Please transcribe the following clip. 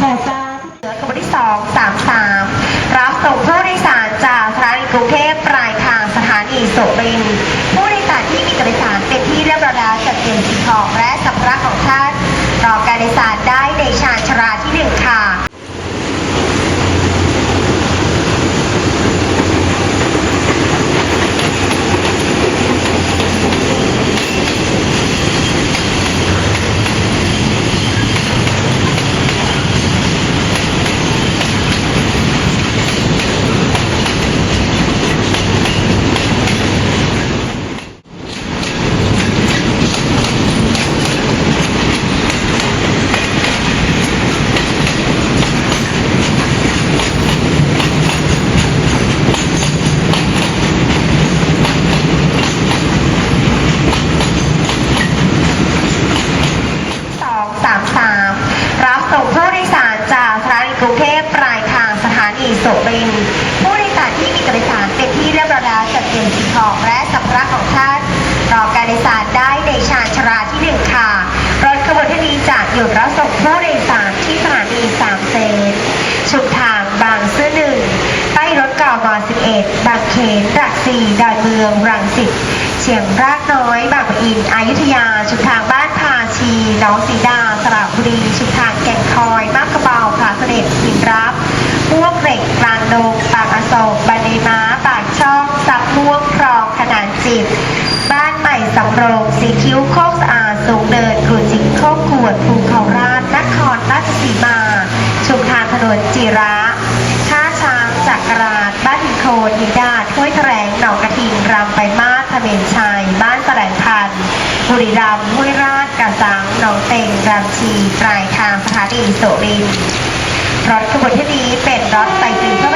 แต่จะเลขบวนที่สองรับส่งผู้โดยสารจากสถานีกรุงเทพปลายทางสถานีสุรินผู้โดยสารที่มีตัวโดยสารเป็นที่เรียบร้อยแล้วจะเปลี่ยนสิ่งของและสัมภาระของท่านรอการโดยสารได้ในชานชรา ส่งผู้โดยสารจากสถานีกรุงเทพปลายทางสถานีสุรินทร์ผู้โดยสารที่มีตัวโดยสารเป็นที่เรียบร้อยแล้วจัดเตรียมสิ่งของและสัมภาระของท่านรอการโดยสารได้ในชานชาราที่หนึ่งค่ะรถขบวนที่นี้จะหยุดรับส่งผู้โดยสารที่สถานีสามเซนชุมทางบางซื่อหนึ่งใต้รถกม11บางเขนรักสี่ดอยเมืองรังสิตเชียงรากน้อย บางปะอินอยุธยา ชุมทางบ้านพาชีน้องสีดา สระบุรี ชุมทางแก่งคอย มาบกระเบาผาเสด็จสินรับพวกเห ล็กกลางปากอโศกบันไดม้าปากช่องสับม่วงครองขนานจิต บ้านใหม่สำโรงสีคิ้วโคกสะอาดสูงเดินกุจิงโคกขวดภูเขาราชนครราชสีมา ชุมทางถนนจิระท่าช้างจักราชบ้านหินโคนหินดาดห้วยแถลงหนองกระทิงรำไปมาศเขมรชัย บ้านแสลงพันธ์บุรีรัมย์ห้วยราชกระสังหนองเต็งรำชีปลายทางสถานีสุรินทร์รถขบวนที่นี้เป็นรถไต่ตีเพื่อประชา